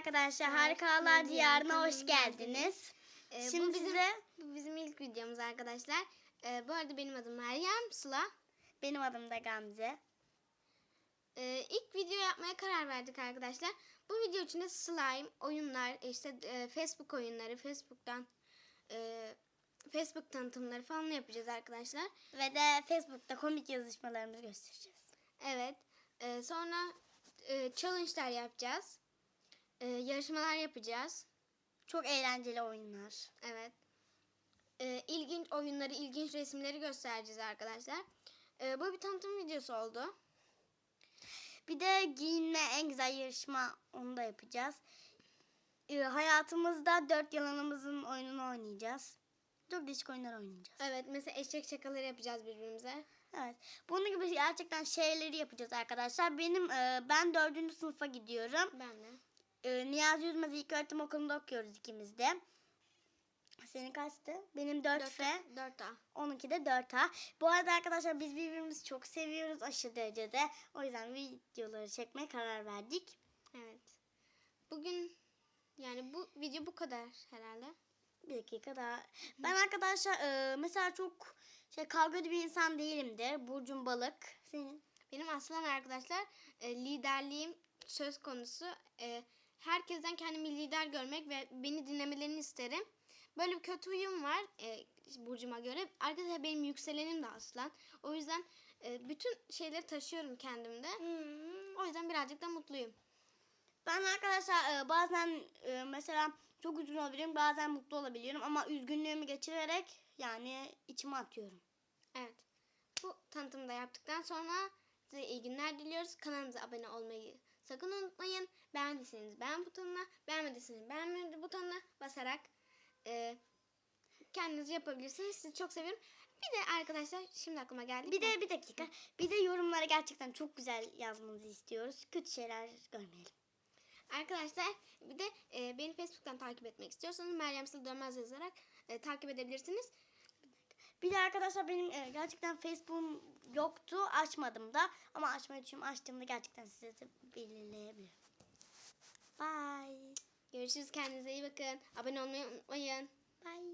arkadaşlar, Harikalar Diyarı'na hoş geldiniz. Ee, bu Şimdi bizim, size bu bizim ilk videomuz arkadaşlar. Ee, bu arada benim adım Meryem Sıla. benim adım da Gamze. Ee, ilk video yapmaya karar verdik arkadaşlar. Bu video içinde slime, oyunlar, işte e, Facebook oyunları, Facebook'tan e, Facebook tanıtımları falan yapacağız arkadaşlar. Ve de Facebook'ta komik yazışmalarımızı göstereceğiz. Evet. Ee, sonra e, challenge'lar yapacağız. Ee, yarışmalar yapacağız. Çok eğlenceli oyunlar. Evet. Ee, ilginç oyunları, ilginç resimleri göstereceğiz arkadaşlar. Ee, bu bir tanıtım videosu oldu. Bir de giyinme en güzel yarışma onu da yapacağız. Ee, hayatımızda dört yalanımızın oyununu oynayacağız. Çok değişik oyunlar oynayacağız. Evet, mesela eşek şakaları yapacağız birbirimize. Evet. Bunun gibi gerçekten şeyleri yapacağız arkadaşlar. Benim e, ben dördüncü sınıfa gidiyorum. Ben de. E, Niyazi Yüzmez İlköğretim Okulu'nda okuyoruz ikimiz de. Senin kaçtı? Benim 4 Dört, ve dört A. onunki de 4A. Bu arada arkadaşlar biz birbirimizi çok seviyoruz aşırı derecede. O yüzden videoları çekmeye karar verdik. Evet. Bugün yani bu video bu kadar herhalde. Bir dakika daha. Ben arkadaşlar e, mesela çok şey kavgacı bir insan değilimdir. Burcum balık. Senin? Benim aslan arkadaşlar e, liderliğim söz konusu. E, herkesten kendimi lider görmek ve beni dinlemelerini isterim. Böyle bir kötü huyum var e, burcuma göre. Arkadaşlar benim yükselenim de aslan. O yüzden e, bütün şeyleri taşıyorum kendimde. O yüzden birazcık da mutluyum. Ben arkadaşlar e, bazen e, mesela çok üzgün olabiliyorum. Bazen mutlu olabiliyorum. Ama üzgünlüğümü geçirerek yani içime atıyorum. Evet. Bu tanıtımı da yaptıktan sonra size iyi günler diliyoruz. Kanalımıza abone olmayı sakın unutmayın. Beğendiyseniz beğen butonuna, beğenmediyseniz beğenme butonuna basarak e, kendiniz yapabilirsiniz. Sizi çok seviyorum. Bir de arkadaşlar şimdi aklıma geldi. Bir de bir dakika. Bir de yorumlara gerçekten çok güzel yazmanızı istiyoruz. Kötü şeyler görmeyelim. Arkadaşlar bir de e, beni Facebook'tan takip etmek istiyorsanız Meryem Sıla Dönmez yazarak e, takip edebilirsiniz. Bir de arkadaşlar benim e, gerçekten Facebook'um yoktu. Açmadım da. Ama açmayı düşünüyorum. Açtığımda gerçekten size de belirleyebilirim. Bye. Görüşürüz. Kendinize iyi bakın. Abone olmayı unutmayın. Bye.